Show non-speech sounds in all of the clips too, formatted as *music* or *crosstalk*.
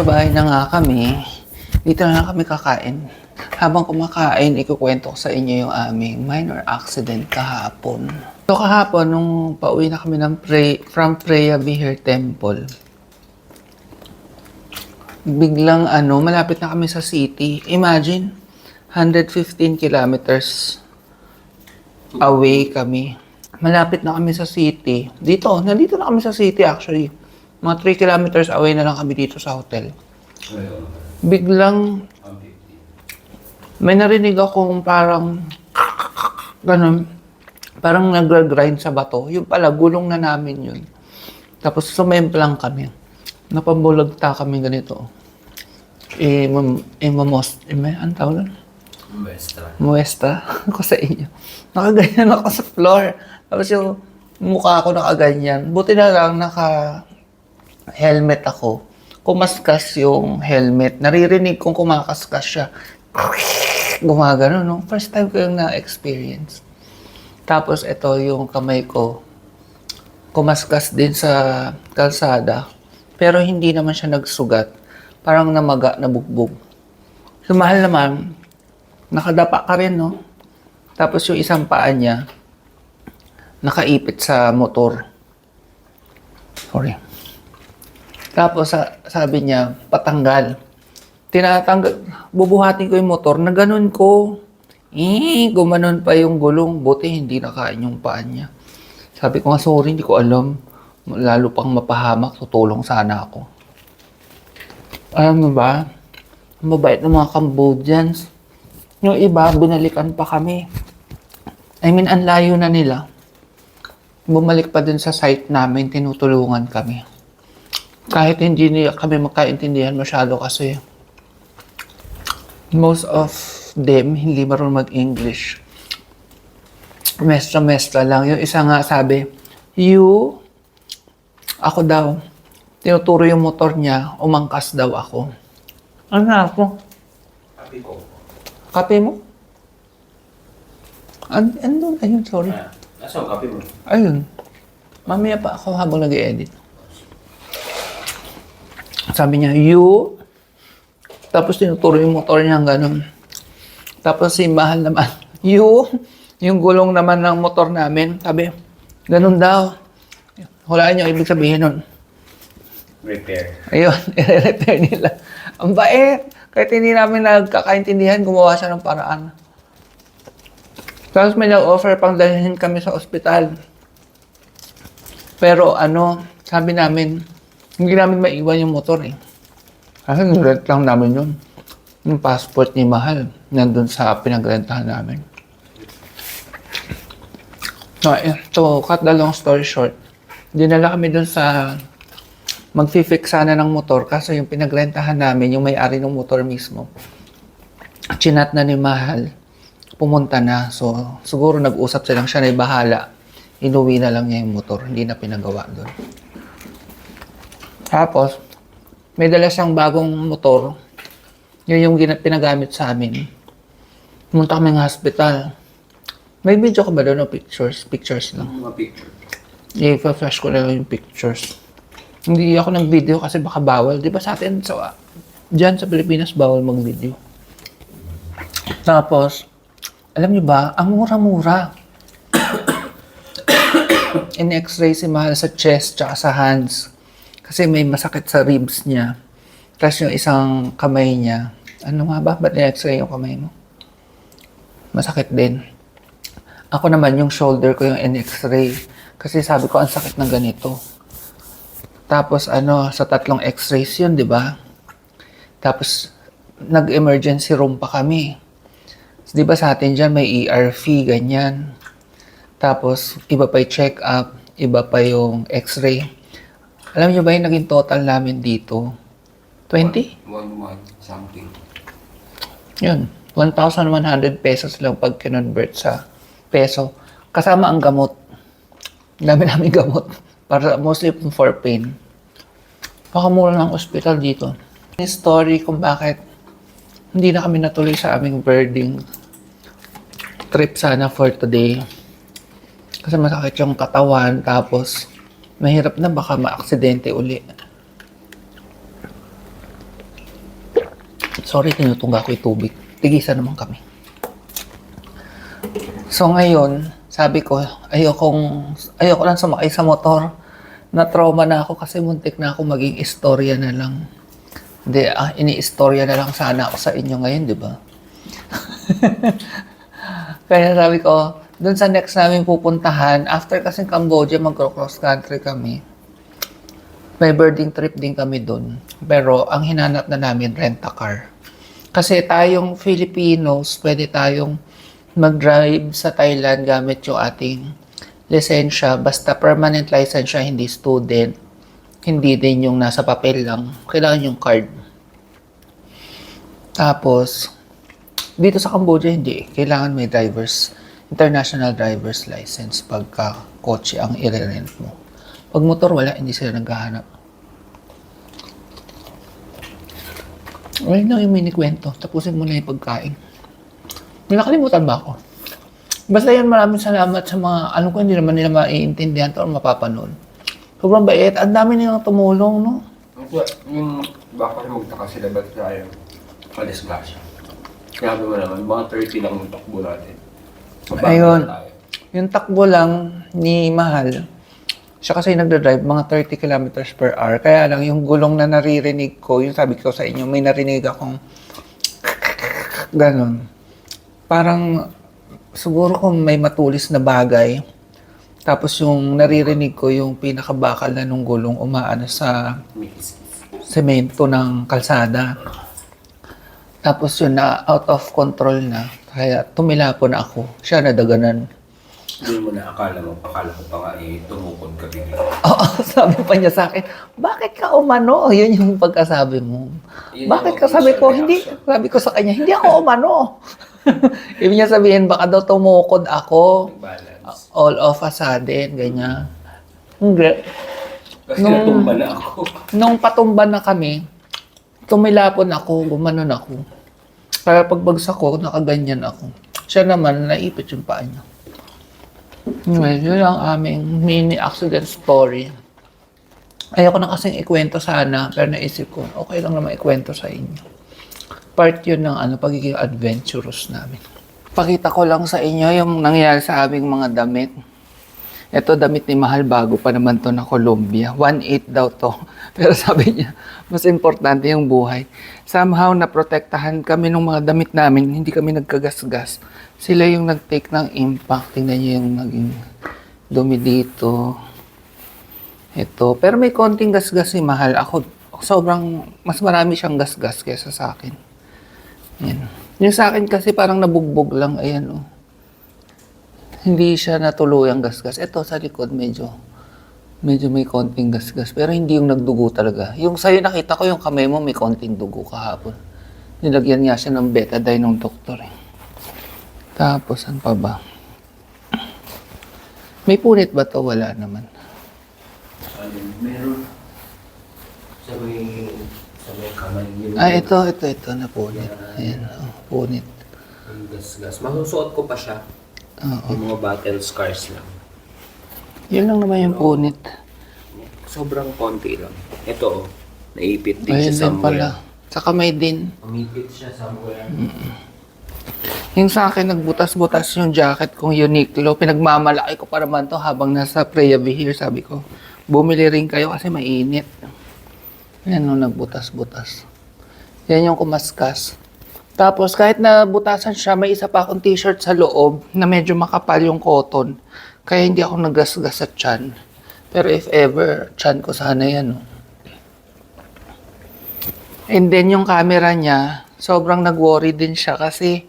Nasa bahay na nga kami. Dito na lang kami kakain. Habang kumakain, ikukwento ko sa inyo yung aming minor accident kahapon. So kahapon, nung pauwi na kami ng pray, from Preya Vihir Temple, biglang ano, malapit na kami sa city. Imagine, 115 kilometers away kami. Malapit na kami sa city. Dito, nandito na kami sa city actually. Mga 3 kilometers away na lang kami dito sa hotel. Biglang, may narinig akong parang, ganun, parang nag-grind sa bato. Yung pala, gulong na namin yun. Tapos sumemplang kami. Napambulagta kami ganito. Eh, mam, eh, mamos, eh, may, ang tawag doon? Maestra. muestra *laughs* ako sa inyo. Nakaganyan ako sa floor. Tapos yung mukha ko nakaganyan. Buti na lang naka helmet ako. Kumaskas yung helmet. Naririnig kong kumakaskas siya. Gumagano, no? First time ko yung na-experience. Tapos ito yung kamay ko. Kumaskas din sa kalsada. Pero hindi naman siya nagsugat. Parang namaga, nabugbog. So, mahal naman, nakadapa ka rin, no? Tapos yung isang paa niya, nakaipit sa motor. Sorry. Tapos sa, sabi niya, patanggal. Tinatanggal, bubuhatin ko yung motor, na ganun ko. Eh, gumanon pa yung gulong. Buti hindi nakain yung paa niya. Sabi ko nga, sorry, hindi ko alam. Lalo pang mapahamak, tutulong sana ako. Alam mo ba, ang mabait ng mga Cambodians. Yung iba, binalikan pa kami. I mean, ang layo na nila. Bumalik pa din sa site namin, tinutulungan kami. Kahit hindi nila kami magkaintindihan masyado kasi most of them hindi marunong mag-English. Mestra-mestra lang. Yung isa nga sabi, you, ako daw, tinuturo yung motor niya, umangkas daw ako. Ano na ako? Kapi ko. Kape mo? An andun, ayun, sorry. Ah, Nasa ang kapi mo? Ayun. Mamaya pa ako habang nag edit Sabi niya, you. Tapos tinuturo yung motor niya ganun. Tapos si Mahal naman, *laughs* you. Yung gulong naman ng motor namin, sabi, ganun daw. Hulaan niyo, ibig sabihin nun. Repair. Ayun, *laughs* i-repair nila. Ang bait. Kahit hindi namin nagkakaintindihan, gumawa siya ng paraan. Tapos may nag-offer pang dalhin kami sa ospital. Pero ano, sabi namin, hindi namin maiwan yung motor eh. Kasi nirent lang namin yun. Yung passport ni Mahal, nandun sa pinagrentahan namin. So, eh, to cut the long story short, dinala kami dun sa magfi-fix sana ng motor kasi yung pinagrentahan namin, yung may-ari ng motor mismo, chinat na ni Mahal, pumunta na. So, siguro nag-usap silang siya na bahala. Inuwi na lang niya yung motor, hindi na pinagawa doon. Tapos, may dala siyang bagong motor. Yun yung pinagamit sa amin. Pumunta kami ng hospital. May video ka ba doon o pictures? Pictures lang. Mga picture. I-flash ko lang yung pictures. Hindi ako nag-video kasi baka bawal. Di ba sa atin, sa, dyan sa Pilipinas, bawal mag-video. Tapos, alam niyo ba, ang mura-mura. *coughs* In-x-ray si Mahal sa chest tsaka sa hands. Kasi may masakit sa ribs niya. Tapos yung isang kamay niya, ano nga ba? Ba't in-x-ray yung kamay mo? Masakit din. Ako naman, yung shoulder ko yung in-x-ray. Kasi sabi ko, ang sakit ng ganito. Tapos ano, sa tatlong x-rays yun, di ba? Tapos, nag-emergency room pa kami. Di ba sa atin dyan, may ER fee, ganyan. Tapos, iba pa yung check-up, iba pa yung x-ray. Alam niyo ba yung naging total namin dito? 20? One, one, something. Yun. 1,100 pesos lang pag kinonvert sa peso. Kasama ang gamot. Dami namin gamot. *laughs* Para mostly for pain. Baka mura ng ospital dito. Yung story kung bakit hindi na kami natuloy sa aming birding trip sana for today. Kasi masakit yung katawan, tapos mahirap na baka maaksidente uli. Sorry, tinutungga ko yung tubig. Tigisan naman kami. So ngayon, sabi ko, ayokong, ayoko lang sumakay sa motor. Na-trauma na ako kasi muntik na ako maging istorya na lang. Hindi, ah, ini-istorya na lang sana ako sa inyo ngayon, di ba? *laughs* Kaya sabi ko, dun sa next namin pupuntahan, after kasing Cambodia, mag-cross country kami. May birding trip din kami dun. Pero ang hinanap na namin, rent a car. Kasi tayong Filipinos, pwede tayong mag-drive sa Thailand gamit yung ating lisensya. Basta permanent license siya, hindi student. Hindi din yung nasa papel lang. Kailangan yung card. Tapos, dito sa Cambodia, hindi. Kailangan may driver's, international driver's license pagka kotse ang i-rent mo. Pag motor, wala. Hindi sila naghahanap. Ayun lang yung mini kwento. Tapusin mo na yung pagkain. Nakalimutan ba ako? Basta yun, maraming salamat sa mga, ano ko, hindi naman nila maiintindihan to or mapapanood. Sobrang bait. Ang dami nilang tumulong, no? Kaya, yung baka magtaka sila ba't tayo alis gasya. Grabe mo naman, mga 30 lang yung takbo natin. Ayun. Yung takbo lang ni Mahal, siya kasi nagdadrive mga 30 kilometers per hour. Kaya lang yung gulong na naririnig ko, yung sabi ko sa inyo, may narinig akong ganon. Parang siguro kung may matulis na bagay, tapos yung naririnig ko yung pinakabakal na nung gulong umaano sa semento ng kalsada. Tapos yun na out of control na. Kaya tumilapon ako. Siya nadaganan. Hindi mo na akala mo, akala ko pa nga eh, tumukod ka bigla. Oo, *laughs* sabi pa niya sa akin, bakit ka umano? Yun yung pagkasabi mo. Yun bakit yung ka sabi ko, hindi, sabi ko sa kanya, hindi ako umano. *laughs* Ibig niya sabihin, baka daw tumukod ako Balance. all of a sudden, ganyan. Hindi. Kasi Nung- natumba na ako. Nung patumba na kami, tumilapon ako, gumanon ako. Kaya pagbagsak ko, nakaganyan ako. Siya naman, naipit yung paa niya. Anyway, yun ang aming mini accident story. Ayoko na kasing ikwento sana, pero naisip ko, okay lang naman ikwento sa inyo. Part yun ng ano, pagiging adventurous namin. Pakita ko lang sa inyo yung nangyari sa aming mga damit. Ito, damit ni Mahal, bago pa naman to na Colombia. 1.8 daw to. *laughs* Pero sabi niya, mas importante yung buhay. Somehow, naprotektahan kami ng mga damit namin. Hindi kami nagkagasgas. Sila yung nag-take ng impact. Tingnan niyo yung naging dumi dito. Ito. Pero may konting gasgas si Mahal. Ako, sobrang, mas marami siyang gasgas kesa sa akin. Yan. Yung sa akin kasi parang nabugbog lang. Ayan, oh hindi siya natuluyang gasgas. Ito sa likod medyo medyo may konting gasgas pero hindi yung nagdugo talaga. Yung sa'yo nakita ko yung kamay mo may konting dugo kahapon. Nilagyan nga siya ng betadine ng doktor eh. Tapos ano pa ba? May punit ba to? Wala naman. Ano, meron. Sa may, sa may kamay. Ah, ito, ito, ito na punit. Ayan, oh, punit. Ang gas-gas. Masusuot ko pa siya. Oo. Yung mga battle scars lang. Yun lang naman yung punit. Sobrang konti lang. Ito, oh. Naipit din Ayun siya din pala. somewhere. Sa kamay din. Umipit siya somewhere. Yung sa akin, nagbutas-butas yung jacket kong Uniqlo. Pinagmamalaki ko pa naman to habang nasa Preya Vihir. Sabi ko, bumili rin kayo kasi mainit. Yan nung nagbutas-butas. Yan yung kumaskas. Tapos kahit na butasan siya, may isa pa akong t-shirt sa loob na medyo makapal yung cotton. Kaya hindi ako nagasgas sa chan. Pero if ever, chan ko sana yan. No? And then yung camera niya, sobrang nag-worry din siya kasi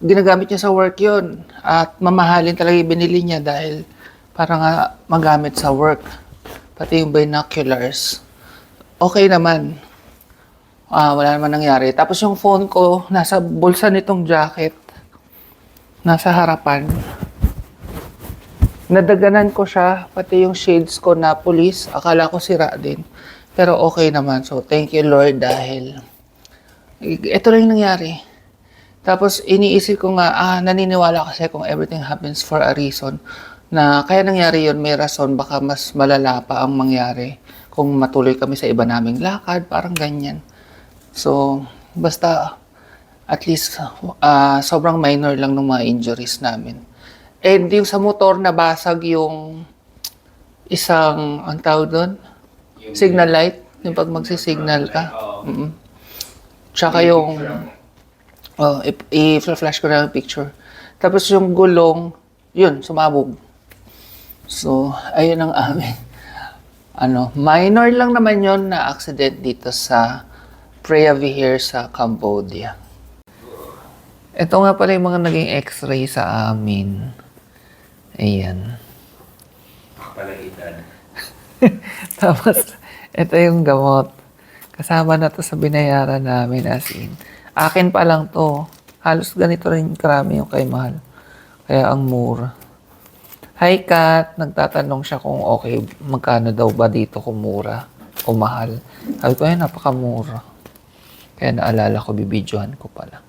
ginagamit niya sa work yun. At mamahalin talaga yung binili niya dahil para nga magamit sa work. Pati yung binoculars. Okay naman. Ah, wala naman nangyari. Tapos yung phone ko, nasa bulsa nitong jacket. Nasa harapan. Nadaganan ko siya, pati yung shades ko na police. Akala ko sira din. Pero okay naman. So, thank you Lord dahil ito lang yung nangyari. Tapos iniisip ko nga, ah, naniniwala kasi kung everything happens for a reason, na kaya nangyari yun, may rason, baka mas malala pa ang mangyari kung matuloy kami sa iba naming lakad, parang ganyan. So, Basta, at least, ah, sobrang minor lang ng mga injuries namin. And yung sa motor, nabasag yung isang, ang tawag doon? Signal light. Yung pag magsisignal ka. Mm Tsaka yung, oh, i-flash ko na yung picture. Tapos yung gulong, yun, sumabog. So, ayun ang *laughs* amin. Ano, minor lang naman yon na accident dito sa Preah Vihear sa Cambodia. Ito nga pala yung mga naging x-ray sa amin. Ayan. Kapalagitan. *laughs* Tapos, ito yung gamot. Kasama na to sa binayaran namin as in. Akin pa lang to. Halos ganito rin karami yung kay Mahal. Kaya ang mura. Hi Kat, nagtatanong siya kung okay, magkano daw ba dito kung mura o mahal. Sabi ko, ay napakamura. Kaya naalala ko, bibidyohan ko pala.